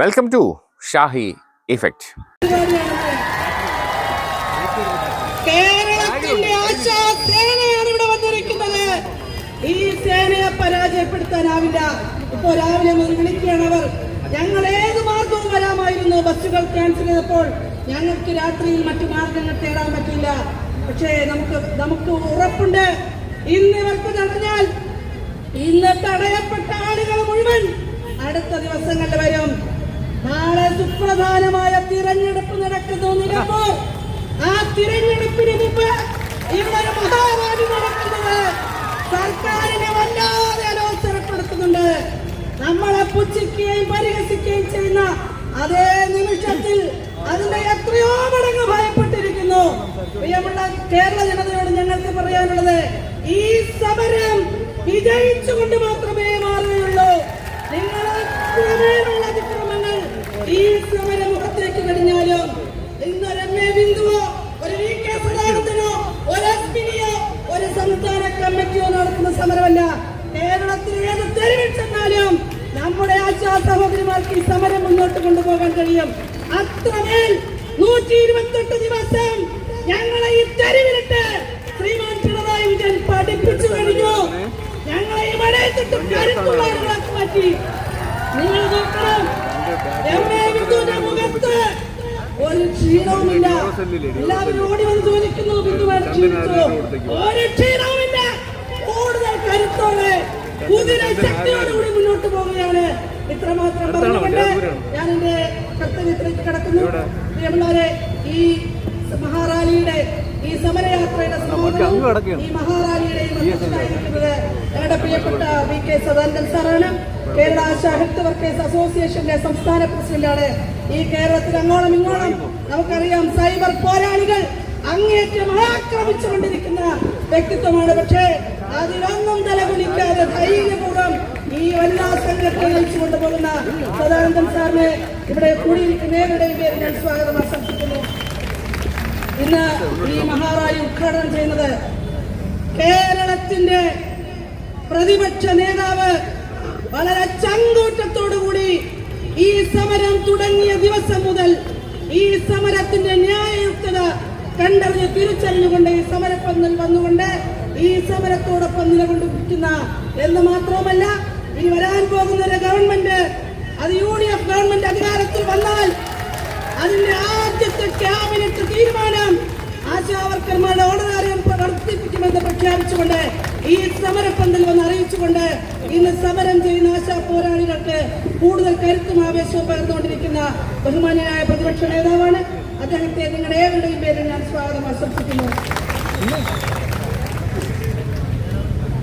Welcome to Shahi effect കേരളത്തിന്റെ ആശാ സേനയാണ് ഇവിടെ വന്നിരിക്കുന്നത്. ഈ സേനയെ പരാജയപ്പെടുത്താനാവില്ല. ഇപ്പോ രാവിലെ മുതൽ വിളിക്കുകയാണ് അവർ. ഞങ്ങൾ ഏത് മാർഗവും വരാമായിരുന്നു. ബസ്സുകൾ ക്യാൻസൽ ചെയ്തപ്പോൾ ഞങ്ങൾക്ക് രാത്രിയിൽ മറ്റു മാർഗങ്ങൾ തേടാൻ പറ്റില്ല. പക്ഷേ നമുക്ക് നമുക്ക് ഉറപ്പുണ്ട്. ഇന്ന് ഇവർക്ക് തടഞ്ഞാൽ ഇന്ന് തടയപ്പെട്ട ആളുകൾ മുഴുവൻ അടുത്ത ദിവസങ്ങളിൽ വരും നാളെ സുപ്രധാനമായ തിരഞ്ഞെടുപ്പ് നടക്കുന്നു നിലമ്പൂർ. ആ തിരഞ്ഞെടുപ്പിന് മുമ്പ് ഇവിടെ ഒരു മഹാറാലി നടക്കുന്നത് സർക്കാരിനെ വല്ലാതെ അലോസരപ്പെടുത്തുന്നുണ്ട്. നമ്മളെ പുച്ഛിക്കുകയും പരിഹസിക്കുകയും ചെയ്യുന്ന അതേ നിമിഷത്തിൽ അതിന്റെ എത്രയോ മടങ്ങ് ഭയപ്പെട്ടിരിക്കുന്നു. പ്രിയമുള്ള കേരള ജനതയോട് ഞങ്ങൾക്ക് പറയാനുള്ളത് ഈ സമരം വിജയിച്ചുകൊണ്ട് മാത്രമേ മാറുകയുള്ളൂ നിങ്ങൾ എത്രമേലുള്ള അതിക്രമങ്ങൾ ഈ സമര മുഖത്തേക്ക് കഴിഞ്ഞാലും ഇന്ന് രമ്യ ബിന്ദുവോ ഒരു വി കെ സദാനന്ദനോ ഒരു എസ്പിനിയോ ഒരു സംസ്ഥാന കമ്മിറ്റിയോ നടത്തുന്ന സമരമല്ല. കേരളത്തിൽ ഏത് തെരുവിൽ ചെന്നാലും നമ്മുടെ ആശാ സഹോദരിമാർക്ക് ഈ സമരം മുന്നോട്ട് കൊണ്ടുപോകാൻ കഴിയും. അത്രമേൽ നൂറ്റി ഇരുപത്തെട്ട് ദിവസം ഞങ്ങളെ ഈ തെരുവിലിട്ട് ശ്രീമാൻ പിണറായി വിജയൻ പഠിപ്പിച്ചു കഴിഞ്ഞു. ഞങ്ങളെ ഈ മഴയത്തിട്ട് കരുത്തുള്ള ആളുകളാക്കി മാറ്റി. നിങ്ങൾ നോക്കണം. മുഖത്ത് ഒരു ക്ഷീണവുമില്ല. എല്ലാവരും ഓടി വന്ന് ചോദിക്കുന്നു ബിന്ദുവാണ് ക്ഷീണിച്ചു? ഒരു കൂടുതൽ കരുത്തോടെ കുതിര ശക്തിയോടുകൂടി മുന്നോട്ട് പോവുകയാണ്. ഇത്രമാത്രം പറഞ്ഞുകൊണ്ട് ഞാൻ എന്റെ കർത്തവ്യത്തിലേക്ക് കടക്കുന്നു. പ്രിയമുള്ളവരെ ഈ മഹാറാലിയുടെ ഈ സമരയാത്രയുടെ സമാപനവും ഈ മഹാറാലിയുടെ മധ്യസ്ഥനായിരിക്കുന്നത് ഞങ്ങളുടെ പ്രിയപ്പെട്ട വി കെ സദാനന്ദൻ സാറാണ്. കേരള ആശാ ഹെൽത്ത് വർക്കേഴ്സ് അസോസിയേഷന്റെ സംസ്ഥാന പ്രസിഡന്റാണ്. ഈ കേരളത്തിൽ അങ്ങോളം ഇങ്ങോളം നമുക്കറിയാം സൈബർ പോരാളികൾ അങ്ങേറ്റം ആക്രമിച്ചുകൊണ്ടിരിക്കുന്ന വ്യക്തിത്വമാണ്. പക്ഷേ അതിലൊന്നും തലകുലിക്കാതെ ധൈര്യപൂർവം ഈ എല്ലാ സംഘടന നയിച്ചു കൊണ്ടുപോകുന്ന സദാനന്ദൻ സാറിനെ ഇവിടെ കൂടിയിരിക്കുന്ന ഏവരുടെയും പേര് ഞാൻ സ്വാഗതം ആശംസിക്കുന്നു ഇന്ന് ഈ മഹാറായി ഉദ്ഘാടനം ചെയ്യുന്നത് കേരളത്തിന്റെ പ്രതിപക്ഷ നേതാവ് വളരെ ചങ്കൂറ്റത്തോടുകൂടി ഈ സമരം തുടങ്ങിയ ദിവസം മുതൽ ഈ സമരത്തിന്റെ ന്യായയുക്തത കണ്ടറിഞ്ഞ് തിരിച്ചറിഞ്ഞുകൊണ്ട് ഈ സമരപ്പന്തൽ വന്നുകൊണ്ട് ഈ സമരത്തോടൊപ്പം നിലകൊണ്ടിരിക്കുന്ന എന്ന് മാത്രമല്ല ഈ വരാൻ പോകുന്ന ഒരു ഗവൺമെന്റ് അത് യു ഡി എഫ് ഗവൺമെന്റ് അധികാരത്തിൽ വന്നാൽ അതിന്റെ ആദ്യത്തെ ക്യാബിനറ്റ് തീരുമാനം ആശാവർക്കർമാരുടെ ഓണറാറിയം വർദ്ധിപ്പിക്കുമെന്ന് പ്രഖ്യാപിച്ചുകൊണ്ട് ഈ സമരപ്പന്തൽ വന്ന് അറിയിച്ചുകൊണ്ട് ഇന്ന് സമരം ചെയ്യുന്ന ആശാ പോരാളികൾക്ക് കൂടുതൽ കരുത്തും ആവേശവും പകർന്നുകൊണ്ടിരിക്കുന്ന ബഹുമാന്യനായ പ്രതിപക്ഷ നേതാവാണ്. അദ്ദേഹത്തെ നിങ്ങളുടെ ഏവരുടെയും പേരിൽ ഞാൻ സ്വാഗതം ആശംസിക്കുന്നു.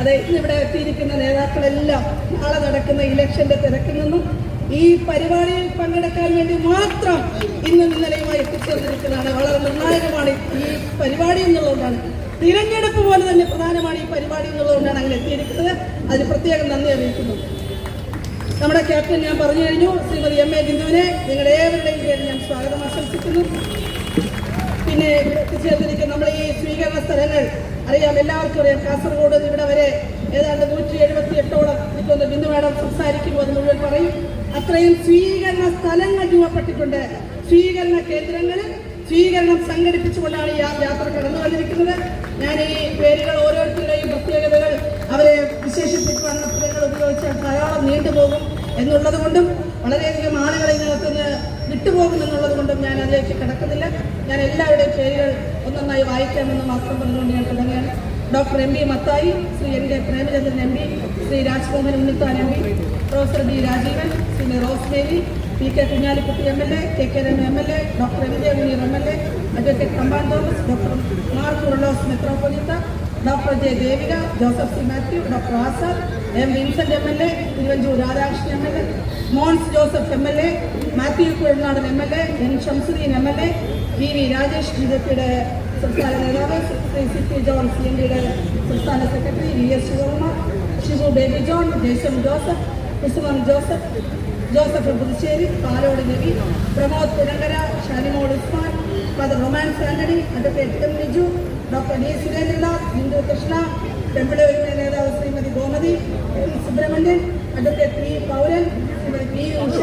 അതെ ഇന്നിവിടെ എത്തിയിരിക്കുന്ന നേതാക്കളെല്ലാം നാളെ നടക്കുന്ന ഇലക്ഷന്റെ തിരക്കിൽ നിന്നും ഈ പരിപാടിയിൽ പങ്കെടുക്കാൻ വേണ്ടി മാത്രം ഇന്ന് ഇന്നലെയുമായി എത്തിച്ചേർന്നിരിക്കുന്നതാണ്. വളരെ നിർണായകമാണ് ഈ പരിപാടി എന്നുള്ളതുകൊണ്ടാണ്. തിരഞ്ഞെടുപ്പ് പോലെ തന്നെ പ്രധാനമാണ് ഈ പരിപാടി എന്നുള്ളതുകൊണ്ടാണ് അങ്ങനെ എത്തിയിരിക്കുന്നത്. അതിന് പ്രത്യേകം നന്ദി അറിയിക്കുന്നു. നമ്മുടെ ക്യാപ്റ്റൻ ഞാൻ പറഞ്ഞു കഴിഞ്ഞു ശ്രീമതി എം എ ബിന്ദുവിനെ നിങ്ങളുടെ ഏവരുടെയും പേര് ഞാൻ സ്വാഗതം ആശംസിക്കുന്നു. പിന്നെ ഇവിടെ എത്തിച്ചേർന്നിരിക്കുന്ന നമ്മുടെ ഈ സ്വീകരണ സ്ഥലങ്ങൾ അറിയാം എല്ലാവർക്കും അറിയാം. കാസർഗോഡ് ഇവിടെ വരെ ഏതാണ്ട് നൂറ്റി എഴുപത്തി എട്ടോളം എനിക്കൊന്ന് ബിന്ദു മാഡം സംസാരിക്കുമ്പോൾ അത് മുഴുവൻ പറയും. അത്രയും സ്വീകരണ സ്ഥലങ്ങൾ രൂപപ്പെട്ടിട്ടുണ്ട്. സ്വീകരണ കേന്ദ്രങ്ങളിൽ സ്വീകരണം സംഘടിപ്പിച്ചുകൊണ്ടാണ് ഈ യാത്ര കടന്നു വന്നിരിക്കുന്നത്. ഞാൻ ഈ പേരുകൾ ഓരോരുത്തരുടെയും പ്രത്യേകതകൾ അവരെ വിശേഷിപ്പിക്കുവാനുള്ള പദങ്ങൾ ഉപയോഗിച്ചാൽ ധാരാളം നീണ്ടുപോകും എന്നുള്ളത് കൊണ്ടും വളരെയധികം ആളുകളെ ഇതിനകത്ത് നിന്ന് വിട്ടുപോകും എന്നുള്ളത് കൊണ്ടും ഞാൻ അതിലേക്ക് കിടക്കുന്നില്ല. ഞാൻ എല്ലാവരുടെയും പേരുകൾ ഒന്നൊന്നായി വായിക്കാമെന്ന് മാത്രം പറഞ്ഞുകൊണ്ട് ഞാൻ തുടങ്ങുകയാണ്. Doctor M B Mathai Shri N K Premachandran M P Shri Rajmohan Unnithan M P professor D Rajeevan Shri Rose Mary P K Kunhalikutty M L A K K Rema M L A doctor J Muneer M L A advocate Kampan Thomas doctor Mar Kurilos Metropolitha doctor J Devika Joseph C Mathew doctor Azad M Vincent M L A Thiruvanchoor Radhakrishnan M L A Mons Joseph M L A Mathew Kuzhalnadan M L A N Shamsudheen M L A V V Rajesh B സംസ്ഥാന നേതാവ് C P John C M ഡിയുടെ സംസ്ഥാന secretary V S Sivakumar Shibu Baby John Jaison Joseph Kusumam Joseph Joseph Puthussery Palode Nabi Pramod Thirankara Shanimol Usman father Romans Antony advocate M Niju doctor D Surendranath Bindu Krishna പെമ്പിളൂരിന്റെ നേതാവ് Shrimati Gomathi Subramanian advocate P Pauran Shrimati P Usha